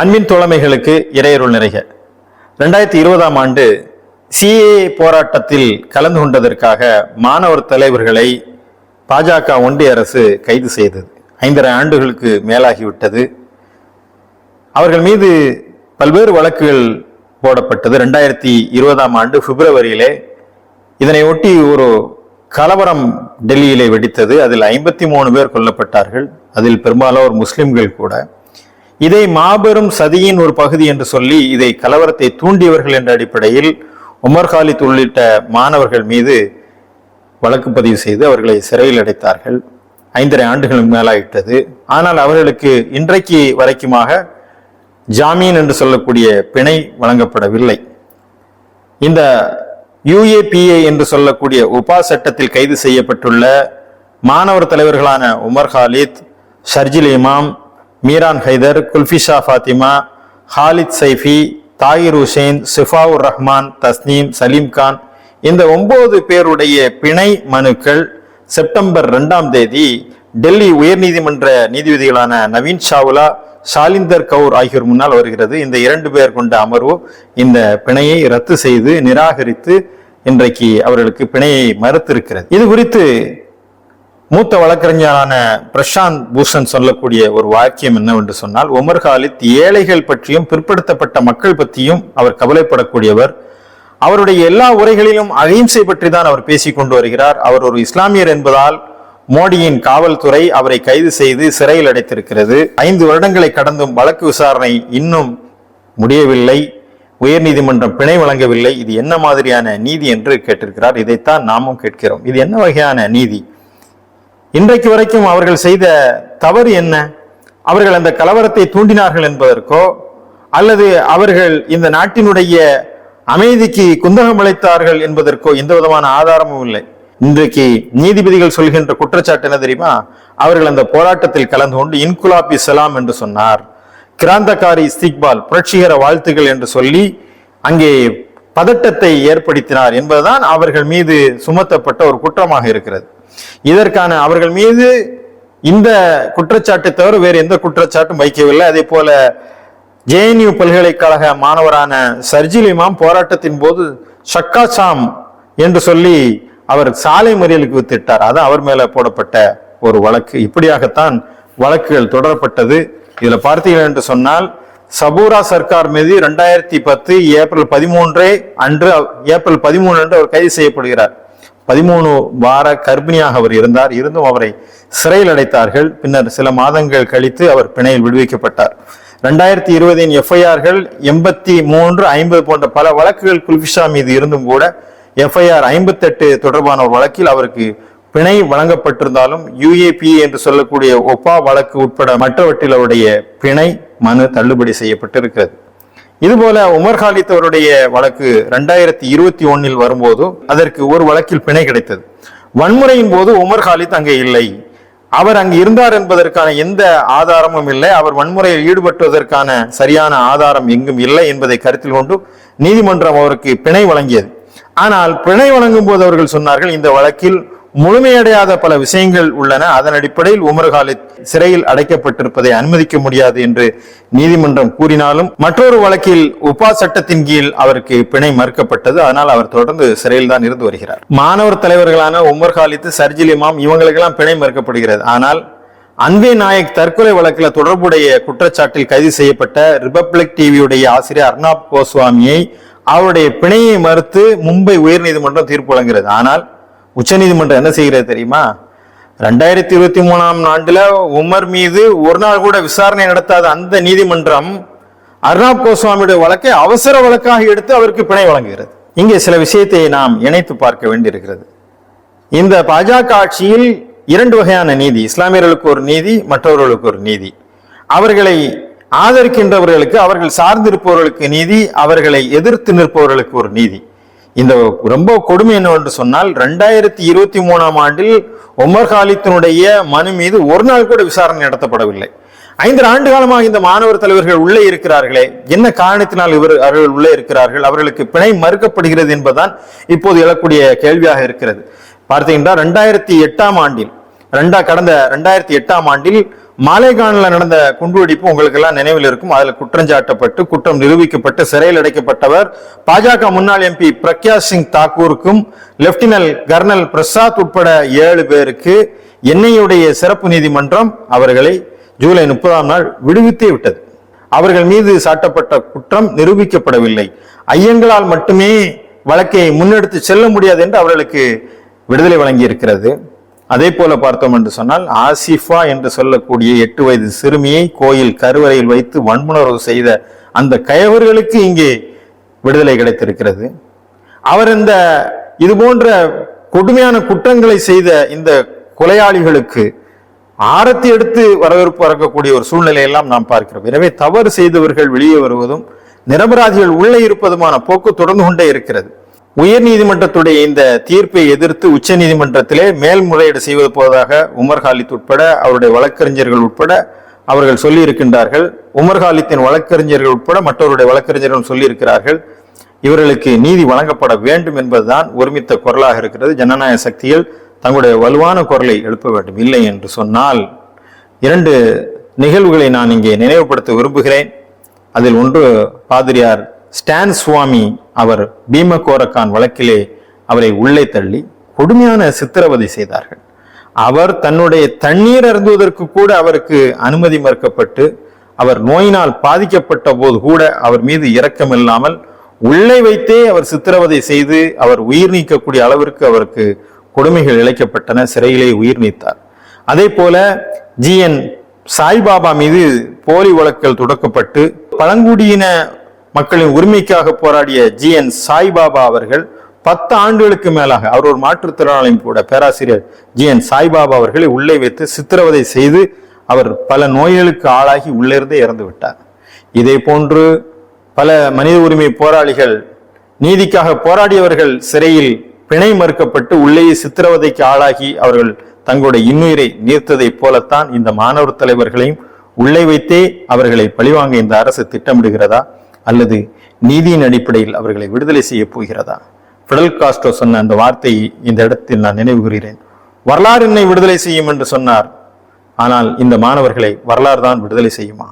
அன்பின் தோழமைகளுக்கு இறையருள் நிறைக. ரெண்டாயிரத்தி இருபதாம் ஆண்டு சிஏ போராட்டத்தில் கலந்து கொண்டதற்காக மாணவர் தலைவர்களை பாஜக ஒன்றிய அரசு கைது செய்தது. ஐந்தரை ஆண்டுகளுக்கு மேலாகிவிட்டது. அவர்கள் மீது பல்வேறு வழக்குகள் போடப்பட்டது. ரெண்டாயிரத்தி இருபதாம் ஆண்டு பிப்ரவரியிலே இதனை ஒட்டி ஒரு கலவரம் டெல்லியிலே வெடித்தது. அதில் ஐம்பத்தி மூணு பேர் கொல்லப்பட்டார்கள். அதில் பெரும்பாலோர் முஸ்லிம்கள் கூட. இதை மாபெரும் சதியின் ஒரு பகுதி என்று சொல்லி இதை கலவரத்தை தூண்டியவர்கள் என்ற அடிப்படையில் உமர் காலித் உள்ளிட்ட மாணவர்கள் மீது வழக்கு பதிவு செய்து அவர்களை சிறையில் அடைத்தார்கள். ஐந்தரை ஆண்டுகளுக்கு மேலாயிட்டது. ஆனால் அவர்களுக்கு இன்றைக்கு வரைக்குமாக ஜாமீன் என்று சொல்லக்கூடிய பிணை வழங்கப்படவில்லை. இந்த யுஏபிஏ என்று சொல்லக்கூடிய உபா சட்டத்தில் கைது செய்யப்பட்டுள்ள மாணவர் தலைவர்களான உமர் ஹாலித் ஷர்ஜில் இமாம் மீரான் ஹைதர் குல்ஃபிஷா ஃபாத்திமா ஹாலித் சைஃபி தாயிர் ஹுசேன் சிஃபாவுர் ரஹ்மான் தஸ்னீம் சலீம் கான் இந்த ஒன்பது பேருடைய பிணை மனுக்கள் செப்டம்பர் ரெண்டாம் தேதி டெல்லி உயர்நீதிமன்ற நீதிபதிகளான நவீன் சாவ்லா ஷாலிந்தர் கவுர் ஆகியோர் முன்னால் வருகிறது. இந்த இரண்டு பேர் கொண்ட அமர்வு இந்த பிணையை ரத்து செய்து நிராகரித்து இன்றைக்கு அவர்களுக்கு பிணையை மறுத்திருக்கிறது. இது குறித்து மூத்த வழக்கறிஞரான பிரசாந்த் பூஷன் சொல்லக்கூடிய ஒரு வாக்கியம் என்னவென்று சொன்னால் உமர் காலித் ஏழைகள் பற்றியும் பிற்படுத்தப்பட்ட மக்கள் பற்றியும் அவர் கவலைப்படக்கூடியவர். அவருடைய எல்லா உரைகளிலும் அகிம்சை பற்றி தான் அவர் பேசி கொண்டு வருகிறார். அவர் ஒரு இஸ்லாமியர் என்பதால் மோடியின் காவல்துறை அவரை கைது செய்து சிறையில் அடைத்திருக்கிறது. ஐந்து வருடங்களை கடந்தும் வழக்கு விசாரணை இன்னும் முடியவில்லை. உயர்நீதிமன்றம் பிணை வழங்கவில்லை. இது என்ன மாதிரியான நீதி என்று கேட்டிருக்கிறார். இதைத்தான் நாமும் கேட்கிறோம். இது என்ன வகையான நீதி? இன்றைக்கு வரைக்கும் அவர்கள் செய்த தவறு என்ன? அவர்கள் அந்த கலவரத்தை தூண்டினார்கள் என்பதற்கோ அல்லது அவர்கள் இந்த நாட்டினுடைய அமைதிக்கு குந்தகம் அளித்தார்கள் என்பதற்கோ எந்த விதமான ஆதாரமும் இல்லை. இன்றைக்கு நீதிபதிகள் சொல்கின்ற குற்றச்சாட்டு என்ன தெரியுமா? அவர்கள் அந்த போராட்டத்தில் கலந்து கொண்டு இன்குலாபி சலாம் என்று சொன்னார். கிராந்தகாரி இஸ்திக்பால் புரட்சிகர வாழ்த்துகள் என்று சொல்லி அங்கே பதட்டத்தை ஏற்படுத்தினார் என்பதுதான் அவர்கள் மீது சுமத்தப்பட்ட ஒரு குற்றமாக இருக்கிறது. இதற்கான அவர்கள் மீது இந்த குற்றச்சாட்டை தவிர வேறு எந்த குற்றச்சாட்டும் வைக்கவில்லை. அதே போல ஜேஎன்யூ பல்கலைக்கழக மாணவரான சர்ஜில் இமாம் போராட்டத்தின் போது ஷக்கா சாம் என்று சொல்லி அவர் சாலை மறியலுக்கு வித்திட்டார். அது அவர் மேல போடப்பட்ட ஒரு வழக்கு. இப்படியாகத்தான் வழக்குகள் தொடரப்பட்டது. இதுல பார்த்தீர்கள் என்று சொன்னால் சபூரா சர்க்கார் மீது ரெண்டாயிரத்தி பத்து ஏப்ரல் பதிமூன்றே அன்று ஏப்ரல் பதிமூன்று அன்று அவர் கைது செய்யப்படுகிறார். பதிமூணு வார கர்ப்பிணியாக அவர் இருந்தார். இருந்தும் அவரை சிறையில் அடைத்தார்கள். பின்னர் சில மாதங்கள் கழித்து அவர் பிணையில் விடுவிக்கப்பட்டார். ரெண்டாயிரத்தி இருபதின் எஃப்ஐஆர்கள் எண்பத்தி மூன்று ஐம்பது போன்ற பல வழக்குகள் குல்பிஷா மீது இருந்தும் கூட எஃப்ஐஆர் ஐம்பத்தெட்டு தொடர்பான ஒரு வழக்கில் அவருக்கு பிணை வழங்கப்பட்டிருந்தாலும் யுஏபி என்று சொல்லக்கூடிய ஒப்பா வழக்கு உட்பட மற்றவற்றில் அவருடைய பிணை மனு தள்ளுபடி செய்யப்பட்டிருக்கிறது. இதுபோல உமர் காலித் அவருடைய வழக்கு ரெண்டாயிரத்தி இருபத்தி ஒன்னில் வரும்போது அதற்கு ஒரு வழக்கில் பிணை கிடைத்தது. வன்முறையின் போது உமர் காலித் அங்கே இல்லை. அவர் அங்கு இருந்தார் என்பதற்கான எந்த ஆதாரமும் இல்லை. அவர் வன்முறையில் ஈடுபட்டுவதற்கான சரியான ஆதாரம் எங்கும் இல்லை என்பதை கருத்தில் கொண்டு நீதிமன்றம் அவருக்கு பிணை வழங்கியது. ஆனால் பிணை வழங்கும் போது அவர்கள் சொன்னார்கள் இந்த வழக்கில் முழுமையடையாத பல விஷயங்கள் உள்ளன. அதன் அடிப்படையில் உமர் காலித் சிறையில் அடைக்கப்பட்டிருப்பதை அனுமதிக்க முடியாது என்று நீதிமன்றம் கூறினாலும் மற்றொரு வழக்கில் உபா சட்டத்தின் கீழ் அவருக்கு பிணை மறுக்கப்பட்டது. அதனால் அவர் தொடர்ந்து சிறையில் தான் இருந்து வருகிறார். மாணவர் தலைவர்களான உமர் காலித் சர்ஜில் இமாம் இவங்களுக்கெல்லாம் பிணை மறுக்கப்படுகிறது. ஆனால் அன்பே நாயக் தற்கொலை வழக்கில் தொடர்புடைய குற்றச்சாட்டில் கைது செய்யப்பட்ட ரிபப்ளிக் டிவியுடைய ஆசிரியர் அர்னாப் கோஸ்வாமியை அவருடைய பிணையை மறுத்து மும்பை உயர்நீதிமன்றம் தீர்ப்பு வழங்குகிறது. ஆனால் உச்சநீதிமன்றம் என்ன செய்கிறது தெரியுமா? ரெண்டாயிரத்தி இருபத்தி மூணாம் ஆண்டுல உமர் மீது ஒரு நாள் கூட விசாரணை நடத்தாத அந்த நீதிமன்றம் அர்ணாப் கோஸ்வாமியுடைய வழக்கை அவசர வழக்காக எடுத்து அவருக்கு பிணை வழங்குகிறது. இங்கே சில விஷயத்தை நாம் இணைத்து பார்க்க வேண்டியிருக்கிறது. இந்த பாஜக ஆட்சியில் இரண்டு வகையான நீதி இஸ்லாமியர்களுக்கு ஒரு நீதி மற்றவர்களுக்கு ஒரு நீதி. அவர்களை ஆதரிக்கின்றவர்களுக்கு அவர்கள் சார்ந்திருப்பவர்களுக்கு நீதி அவர்களை எதிர்த்து நிற்பவர்களுக்கு ஒரு நீதி. இந்த ரொம்ப கொடுமை என்னவென்று சொன்னால் ரெண்டாயிரத்தி இருபத்தி மூணாம் ஆண்டில் உமர் காலித்தினுடைய மனு மீது ஒரு நாள் கூட விசாரணை நடத்தப்படவில்லை. ஐந்து ஆண்டு காலமாக இந்த மாணவர் தலைவர்கள் உள்ளே இருக்கிறார்களே என்ன காரணத்தினால் இவர் அவர்கள் உள்ளே இருக்கிறார்கள் அவர்களுக்கு பிணை மறுக்கப்படுகிறது என்பதுதான் இப்போது எழக்கூடிய கேள்வியாக இருக்கிறது. பார்த்தீங்கன்னா ரெண்டாயிரத்தி எட்டாம் ஆண்டில் ரெண்டா கடந்த ரெண்டாயிரத்தி எட்டாம் ஆண்டில் மாலேகானில் நடந்த குண்டுவெடிப்பு உங்களுக்கு எல்லாம் நினைவில் இருக்கும். அதில் குற்றஞ்சாட்டப்பட்டு குற்றம் நிரூபிக்கப்பட்டு சிறையில் அடைக்கப்பட்டவர் பாஜக முன்னாள் எம்பி பிரக்யா சிங் தாக்கூருக்கும் லெப்டினல் கர்னல் பிரசாத் உட்பட ஏழு பேருக்கு எண்ணெயுடைய சிறப்பு நீதிமன்றம் அவர்களை ஜூலை முப்பதாம் நாள் விடுவித்தே விட்டது. அவர்கள் மீது சாட்டப்பட்ட குற்றம் நிரூபிக்கப்படவில்லை. ஐயங்களால் மட்டுமே வழக்கை முன்னெடுத்து செல்ல முடியாது என்று அவர்களுக்கு விடுதலை வழங்கி இருக்கிறது அதே போல பார்த்தோம் என்று சொன்னால் ஆசிஃபா என்று சொல்லக்கூடிய எட்டு வயது சிறுமியை கோயில் கருவறையில் வைத்து வன்புணர்வு செய்த அந்த கயவர்களுக்கு இங்கே விடுதலை கிடைத்திருக்கிறது. அவர் இந்த இது போன்ற கொடுமையான குற்றங்களை செய்த இந்த கொலையாளிகளுக்கு ஆரத்தி எடுத்து வரவேற்பு வரக்கூடிய ஒரு சூழ்நிலையெல்லாம் நாம் பார்க்கிறோம். எனவே தவறு செய்தவர்கள் வெளியே வருவதும் நிரபராதிகள் உள்ளே இருப்பதுமான போக்கு தொடர்ந்து கொண்டே இருக்கிறது. உயர் நீதிமன்றத்துடைய இந்த தீர்ப்பை எதிர்த்து உச்ச நீதிமன்றத்திலே மேல்முறையீடு செய்வது போவதாக உமர் ஹாலித் உட்பட அவருடைய வழக்கறிஞர்கள் உட்பட அவர்கள் சொல்லியிருக்கின்றார்கள். உமர் ஹாலித்தின் வழக்கறிஞர்கள் உட்பட மற்றவருடைய வழக்கறிஞர்கள் சொல்லியிருக்கிறார்கள். இவர்களுக்கு நீதி வழங்கப்பட வேண்டும் என்பதுதான் ஒருமித்த குரலாக இருக்கிறது. ஜனநாயக சக்திகள் தங்களுடைய வலுவான குரலை எழுப்ப வேண்டும். இல்லை என்று சொன்னால் இரண்டு நிகழ்வுகளை நான் இங்கே நினைவுபடுத்த விரும்புகிறேன். அதில் ஒன்று பாதிரியார் ஸ்டான் சுவாமி அவர் பீமகோரக்கான் வழக்கிலே அவரை உள்ளே தள்ளி கொடுமையான சித்திரவதை செய்தார்கள். அவர் தன்னுடைய தண்ணீர் அருந்துவதற்கு கூட அவருக்கு அனுமதி மறுக்கப்பட்டு அவர் நோயினால் பாதிக்கப்பட்ட போது கூட அவர் மீது இரக்கமில்லாமல் உள்ளே வைத்தே அவர் சித்திரவதை செய்து அவர் உயிர் நீக்கக்கூடிய அளவிற்கு அவருக்கு கொடுமைகள் இழைக்கப்பட்டன சிறையிலே உயிர் நீத்தார். அதே போல ஜி என் சாய்பாபா மீது போலி வழக்கல் தொடக்கப்பட்டு பழங்குடியின மக்களின் உரிமைக்காக போராடிய ஜி என் சாய்பாபா அவர்கள் பத்து ஆண்டுகளுக்கு மேலாக அவர் ஒரு மாற்றுத்திறனாளியும் கூட பேராசிரியர் ஜி என் சாய்பாபா அவர்களை உள்ளே வைத்து சித்திரவதை செய்து அவர் பல நோய்களுக்கு ஆளாகி உள்ளிருந்தே இறந்து விட்டார் இதே போன்று பல மனித உரிமை போராளிகள் நீதிக்காக போராடியவர்கள் சிறையில் பிணை மறுக்கப்பட்டு உள்ளேயே சித்திரவதைக்கு ஆளாகி அவர்கள் தங்களுடைய இன்னுயிரை நீர்த்ததைப் போலத்தான் இந்த மாணவர் தலைவர்களையும் உள்ளே வைத்தே அவர்களை பழிவாங்க இந்த அரசு திட்டமிடுகிறதா? அல்லது நீதியின் அடிப்படையில் அவர்களை விடுதலை செய்ய போகிறதா? பிடல் காஸ்ட்ரோ சொன்ன அந்த வார்த்தையை இந்த இடத்தில் நான் நினைவு கூறுகிறேன் வரலாறு என்னை விடுதலை செய்யும் என்று சொன்னார். ஆனால் இந்த மாணவர்களை வரலாறு தான் விடுதலை செய்யுமா?